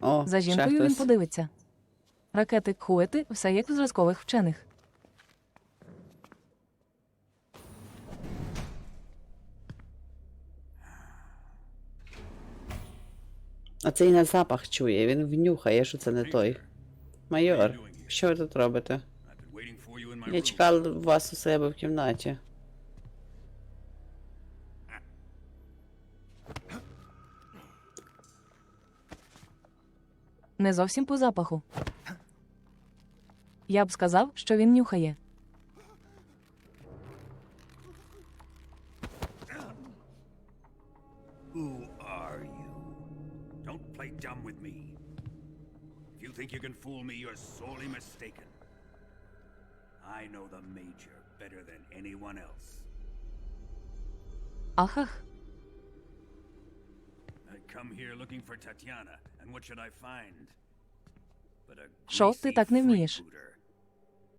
О, За жінкою він подивиться. Ракети Кхуети все як в зразкових вчених. А цей на запах чує, він внюхає, що це не той. Майор, що ви тут робите? Я чекав вас у себе в кімнаті. Не зовсім по запаху. Я б сказав, що він нюхає. Who are you? Don't play dumb with me. If you think you can fool me, you're sorely mistaken. I know the Major better than anyone else. Ахах. Що ти greasy так не вмієш? freebooter.